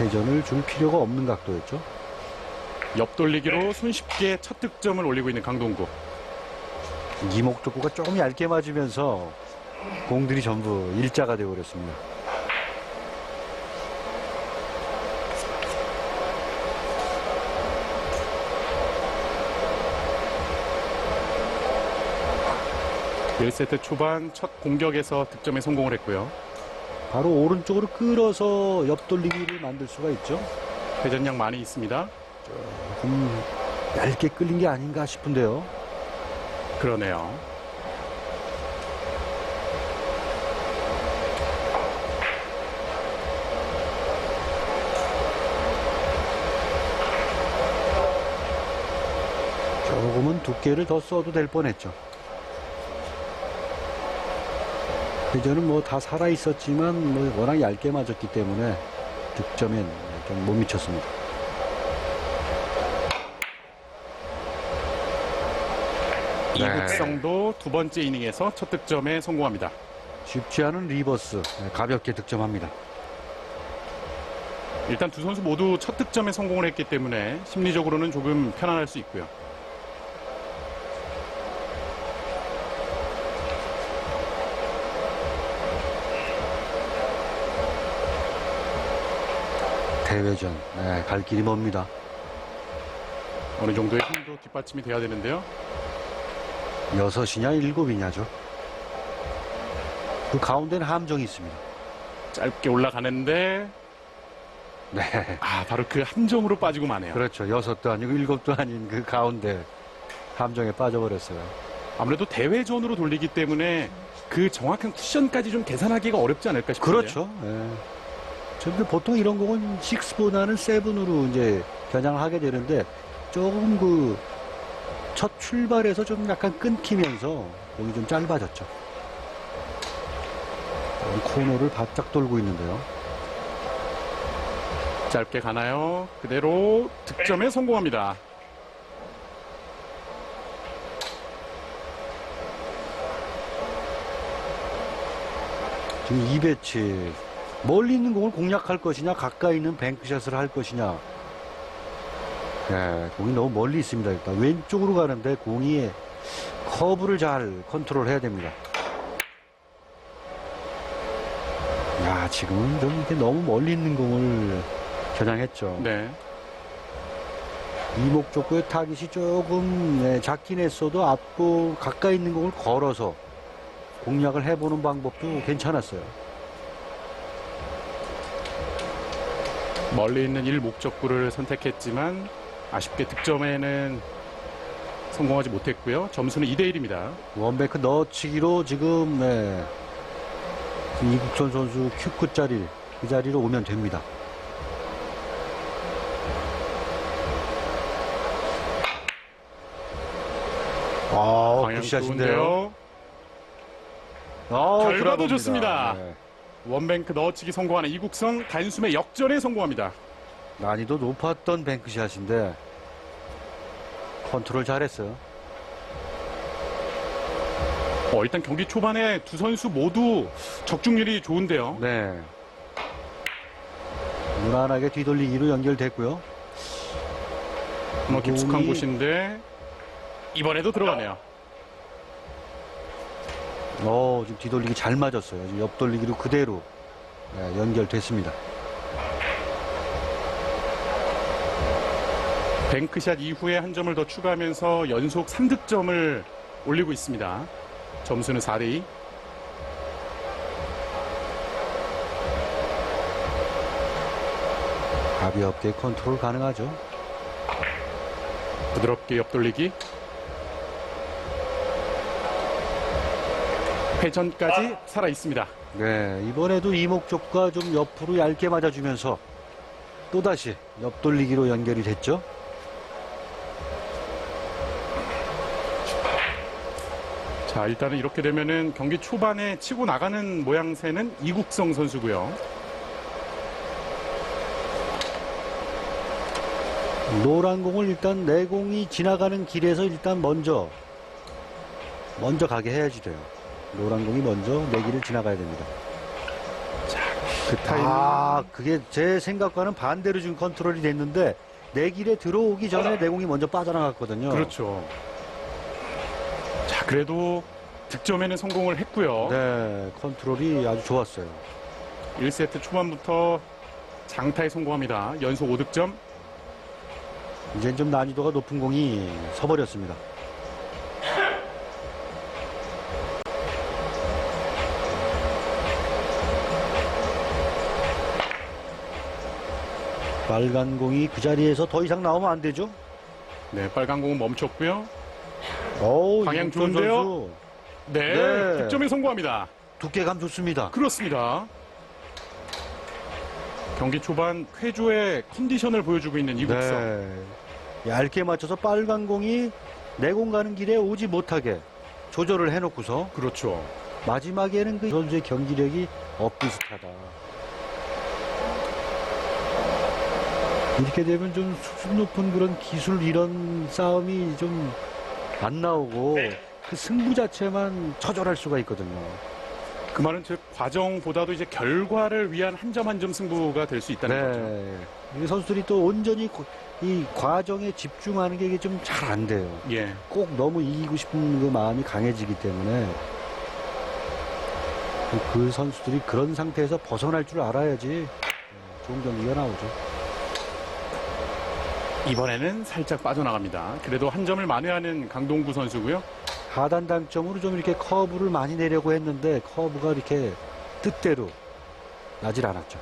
회전을 줄 필요가 없는 각도였죠. 옆돌리기로 손쉽게 첫 득점을 올리고 있는 강동구. 이목 족구가 조금 얇게 맞으면서 공들이 전부 일자가 되어버렸습니다. 일세트 초반 첫 공격에서 득점에 성공을 했고요. 바로 오른쪽으로 끌어서 옆돌리기를 만들 수가 있죠. 회전량 많이 있습니다. 좀 얇게 끌린 게 아닌가 싶은데요. 그러네요. 조금은 두께를 더 써도 될 뻔했죠. 회전은 뭐 다 살아 있었지만 뭐 워낙 얇게 맞았기 때문에 득점엔 좀 못 미쳤습니다. 네. 이국성도 두 번째 이닝에서 첫 득점에 성공합니다. 쉽지 않은 리버스 네, 가볍게 득점합니다. 일단 두 선수 모두 첫 득점에 성공을 했기 때문에 심리적으로는 조금 편안할 수 있고요. 대회전 네, 갈 길이 멉니다. 어느 정도의 힘도 뒷받침이 돼야 되는데요. 여섯이냐 일곱이냐죠. 그 가운데는 함정이 있습니다. 짧게 올라가는데 네. 아 바로 그 함정으로 빠지고 마네요. 그렇죠. 여섯도 아니고 일곱도 아닌 그 가운데 함정에 빠져버렸어요. 아무래도 대회전으로 돌리기 때문에 그 정확한 쿠션까지 좀 계산하기가 어렵지 않을까 싶은데요. 그렇죠. 예. 근데 보통 이런 공은 6보다는 7으로 이제 겨냥을 하게 되는데 조금 그 첫 출발에서 좀 약간 끊기면서 공이 좀 짧아졌죠. 이 코너를 바짝 돌고 있는데요. 짧게 가나요? 그대로 득점에 성공합니다. 지금 이배치 멀리 있는 공을 공략할 것이냐 가까이 있는 뱅크샷을 할 것이냐. 예, 공이 너무 멀리 있습니다 일단. 왼쪽으로 가는데 공이 커브를 잘 컨트롤 해야 됩니다. 야 지금은 좀 이렇게 너무 멀리 있는 공을 겨냥했죠. 네. 이목 족구의 타깃이 조금 네, 작긴 했어도 앞고 가까이 있는 공을 걸어서 공략을 해보는 방법도 괜찮았어요 멀리 있는 일 목적구를 선택했지만 아쉽게 득점에는 성공하지 못했고요. 점수는 2대 1입니다. 원베크 넣어치기로 지금 네, 그 이국선 선수 큐크 자리 그 자리로 오면 됩니다. 아, 굿샷인데요. 아, 결과도. 좋습니다. 네. 원뱅크 넣어치기 성공하는 이국성 단숨에 역전에 성공합니다. 난이도 높았던 뱅크샷인데 컨트롤 잘했어요. 어, 일단 경기 초반에 두 선수 모두 적중률이 좋은데요. 네. 무난하게 뒤돌리기로 연결됐고요. 뭐 깊숙한 공이- 곳인데 이번에도 들어가네요. 어, 지금 뒤돌리기 잘 맞았어요. 지금 옆돌리기로 그대로 네, 연결됐습니다. 뱅크샷 이후에 한 점을 더 추가하면서 연속 3득점을 올리고 있습니다. 점수는 4대 2. 가볍게 컨트롤 가능하죠. 부드럽게 옆돌리기. 회전까지 살아 있습니다. 네, 이번에도 이목적과 좀 옆으로 얇게 맞아주면서 또다시 옆돌리기로 연결이 됐죠. 자, 일단은 이렇게 되면은 경기 초반에 치고 나가는 모양새는 이국성 선수고요. 노란 공을 일단 내 공이 지나가는 길에서 일단 먼저 먼저 가게 해야지 돼요. 노란 공이 먼저 내 길을 지나가야 됩니다. 그 타이밍. 아, 그게 제 생각과는 반대로 지금 컨트롤이 됐는데 내 길에 들어오기 전에 내공이 먼저 빠져나갔거든요. 그렇죠. 자, 그래도 득점에는 성공을 했고요. 네, 컨트롤이 아주 좋았어요. 1세트 초반부터 장타에 성공합니다. 연속 5득점. 이제 좀 난이도가 높은 공이 서버렸습니다. 빨간 공이 그 자리에서 더 이상 나오면 안 되죠? 네, 빨간 공은 멈췄고요. 어우, 방향 좋은데요? 네, 네. 득점에 성공합니다. 두께감 좋습니다. 그렇습니다. 경기 초반 쾌조의 컨디션을 보여주고 있는 이국성. 네. 얇게 맞춰서 빨간 공이 내공 가는 길에 오지 못하게 조절을 해놓고서 그렇죠. 마지막에는 그 선수의 경기력이 엇비슷하다. 이렇게 되면 좀 수준 높은 그런 기술 이런 싸움이 좀 안 나오고 그 승부 자체만 처절할 수가 있거든요. 그 말은 즉 과정보다도 이제 결과를 위한 한 점 한 점 승부가 될 수 있다는 거죠. 네. 이 선수들이 또 온전히 고- 이 과정에 집중하는 게 이게 좀 잘 안 돼요. 예. 꼭 너무 이기고 싶은 그 마음이 강해지기 때문에 그- 그 선수들이 그런 상태에서 벗어날 줄 알아야지 네, 좋은 경기가 나오죠. 이번에는 살짝 빠져나갑니다. 그래도 한 점을 만회하는 강동구 선수고요. 하단 당점으로 좀 이렇게 커브를 많이 내려고 했는데 커브가 이렇게 뜻대로 나질 않았죠.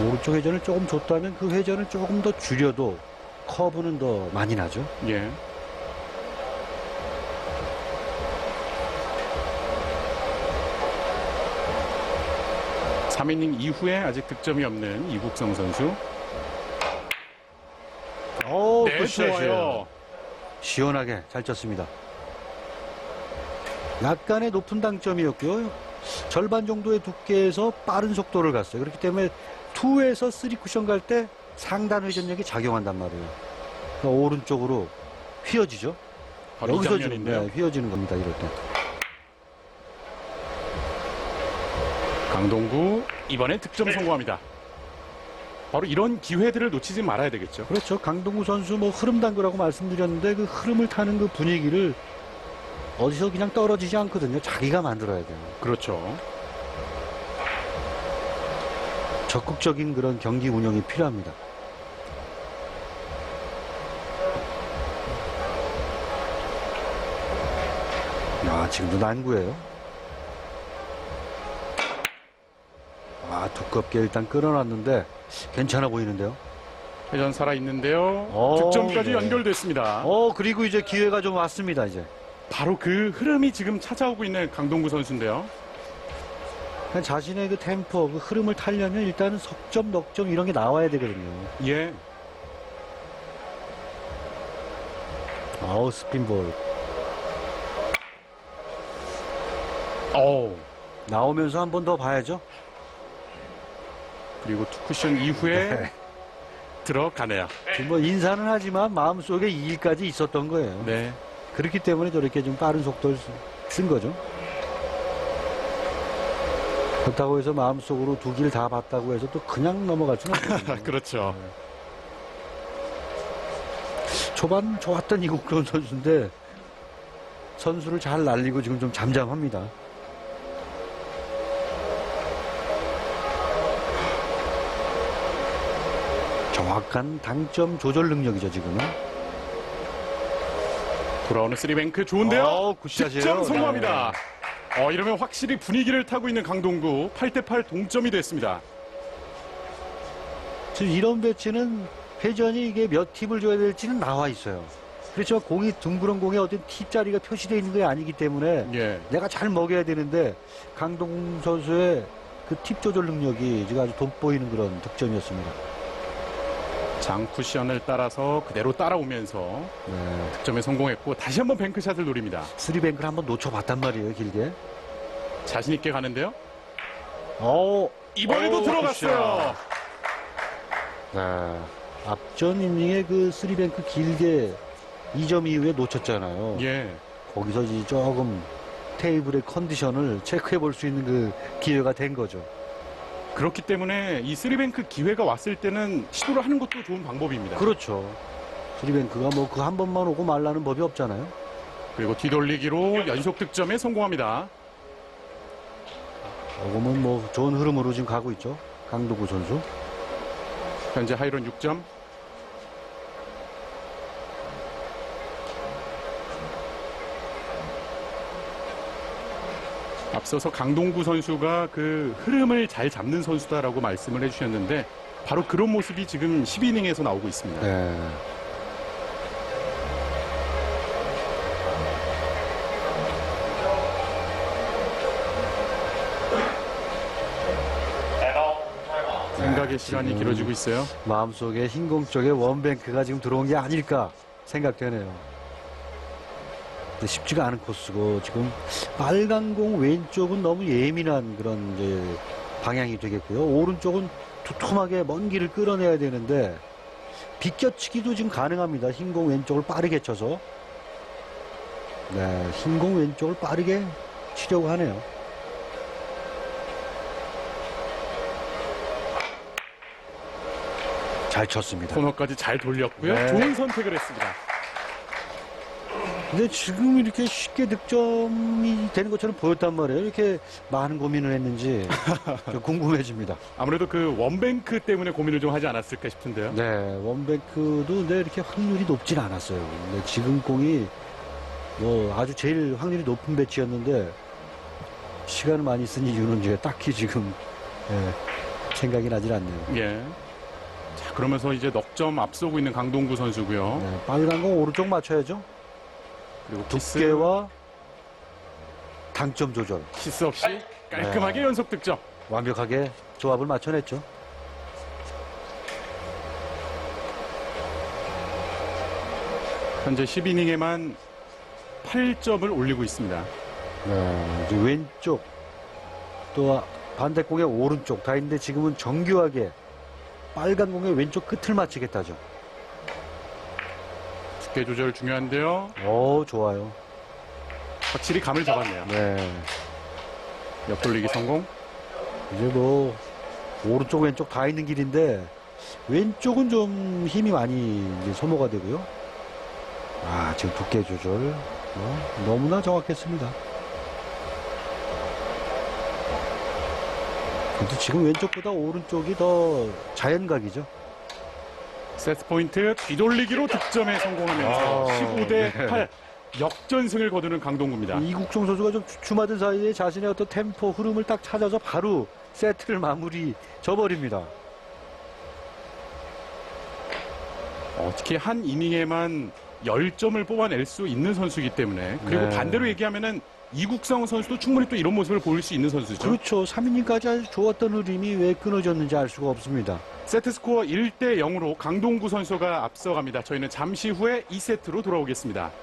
오른쪽 회전을 조금 줬다면 그 회전을 조금 더 줄여도 커브는 더 많이 나죠. 예. 삼이닝 이후에 아직 득점이 없는 이국성 선수. 오, 네, 좋아요. 시원하게 잘 쳤습니다. 약간의 높은 당점이었고요. 절반 정도의 두께에서 빠른 속도를 갔어요. 그렇기 때문에 2에서 3 쿠션 갈 때 상단 회전력이 작용한단 말이에요. 그러니까 오른쪽으로 휘어지죠. 여기서 지금 장면인데요. 네, 휘어지는 겁니다. 이럴 때. 강동구 이번에 득점 성공합니다. 바로 이런 기회들을 놓치지 말아야 되겠죠. 그렇죠. 강동구 선수 뭐 흐름 당구라고 말씀드렸는데 그 흐름을 타는 그 분위기를 어디서 그냥 떨어지지 않거든요. 자기가 만들어야 돼요. 그렇죠. 적극적인 그런 경기 운영이 필요합니다. 야, 지금도 난구예요. 두껍게 일단 끌어놨는데 괜찮아 보이는데요. 회전 살아 있는데요. 오, 득점까지 네. 연결됐습니다. 어, 그리고 이제 기회가 좀 왔습니다, 이제. 바로 그 흐름이 지금 찾아오고 있는 강동구 선수인데요. 그냥 자신의 그 템포, 그 흐름을 타려면 일단은 석점, 넉점 이런 게 나와야 되거든요. 예. 아우, 스핀볼. 어 나오면서 한 번 더 봐야죠. 그리고 투쿠션 이후에 네. 들어가네요. 뭐 인사는 하지만 마음속에 이 일까지 있었던 거예요. 네. 그렇기 때문에 저렇게 좀 빠른 속도를 쓰- 쓴 거죠. 그렇다고 해서 마음속으로 두 길 다 봤다고 해서 또 그냥 넘어갈 수는 없거든요. 그렇죠. 초반 좋았던 이국돈 선수인데 선수를 잘 날리고 지금 좀 잠잠합니다. 정확한 당점 조절 능력이죠 지금은. 돌아오는 쓰리뱅크 좋은데요. 어, 굿샷이에요. 득점 성공합니다. 네. 어, 이러면 확실히 분위기를 타고 있는 강동구 8대8 동점이 됐습니다. 지금 이런 배치는 회전이 이게 몇 팁을 줘야 될지는 나와 있어요. 그렇지만 공이 둥그런 공에 어떤 팁 자리가 표시되어 있는 게 아니기 때문에 예. 내가 잘 먹여야 되는데 강동 선수의 그 팁 조절 능력이 지금 아주 돋보이는 그런 득점이었습니다. 장 쿠션을 따라서 그대로 따라오면서 네. 득점에 성공했고 다시 한번 뱅크샷을 노립니다. 쓰리뱅크를 한번 놓쳐봤단 말이에요, 길게. 자신 있게 가는데요. 어, 이번에도 오, 들어갔어요. 네. 앞전 이닝에 그 쓰리뱅크 길게 2점 이후에 놓쳤잖아요. 예. 거기서 이제 조금 테이블의 컨디션을 체크해 볼 수 있는 그 기회가 된 거죠. 그렇기 때문에 이 쓰리뱅크 기회가 왔을 때는 시도를 하는 것도 좋은 방법입니다. 그렇죠. 스리뱅크가 뭐 그 한 번만 오고 말라는 법이 없잖아요. 그리고 뒤돌리기로 연속 득점에 성공합니다. 조금은 뭐 좋은 흐름으로 지금 가고 있죠. 강도구 선수. 현재 하이론 6점. 앞서서 강동구 선수가 그 흐름을 잘 잡는 선수다라고 말씀을 해주셨는데 바로 그런 모습이 지금 12이닝에서 나오고 있습니다. 네. 생각의 시간이 지금 길어지고 있어요. 마음속에 흰 공 쪽에 원뱅크가 지금 들어온 게 아닐까 생각되네요. 쉽지가 않은 코스고 지금 빨간 공 왼쪽은 너무 예민한 그런 이제 방향이 되겠고요. 오른쪽은 두툼하게 먼 길을 끌어내야 되는데 비껴치기도 지금 가능합니다. 흰 공 왼쪽을 빠르게 쳐서 네, 흰 공 왼쪽을 빠르게 치려고 하네요. 잘 쳤습니다. 코너까지 잘 돌렸고요. 네. 좋은 선택을 했습니다. 근데 지금 이렇게 쉽게 득점이 되는 것처럼 보였단 말이에요. 이렇게 많은 고민을 했는지 좀 궁금해집니다. 아무래도 그 원뱅크 때문에 고민을 좀 하지 않았을까 싶은데요. 네, 원뱅크도 근데 이렇게 확률이 높진 않았어요. 근데 지금 공이 뭐 아주 제일 확률이 높은 배치였는데 시간을 많이 쓴 이유는 이제 딱히 지금 예, 생각이 나질 않네요. 예. 자, 그러면서 이제 넉점 앞서고 있는 강동구 선수고요. 네, 빨간 공 오른쪽 맞춰야죠. 그리고 키스, 두께와 당점 조절 키스 없이 깔끔하게 네. 연속 득점. 완벽하게 조합을 맞춰냈죠. 현재 10이닝에만 8점을 올리고 있습니다. 네, 이제 왼쪽 또 반대 공의 오른쪽 다 있는데 지금은 정교하게 빨간 공의 왼쪽 끝을 맞히겠다죠. 두께 조절 중요한데요. 오 좋아요. 확실히 감을 잡았네요. 네, 옆돌리기 성공. 이제 뭐 오른쪽 왼쪽 다 있는 길인데 왼쪽은 좀 힘이 많이 이제 소모가 되고요. 아 지금 두께 조절 어, 너무나 정확했습니다. 근데 지금 왼쪽보다 오른쪽이 더 자연각이죠. 세트 포인트 뒤돌리기로 득점에 성공하면서 아, 15대 네. 8 역전승을 거두는 강동구입니다. 이국종 선수가 좀 주춤하던 사이에 자신의 어떤 템포 흐름을 딱 찾아서 바로 세트를 마무리 져버립니다. 어, 특히 한 이닝에만 10점을 뽑아낼 수 있는 선수이기 때문에 그리고 네. 반대로 얘기하면은 이국성 선수도 충분히 또 이런 모습을 보일 수 있는 선수죠. 그렇죠. 3이닝까지 아주 좋았던 흐름이 왜 끊어졌는지 알 수가 없습니다. 세트 스코어 1대 0으로 강동구 선수가 앞서갑니다. 저희는 잠시 후에 2세트로 돌아오겠습니다.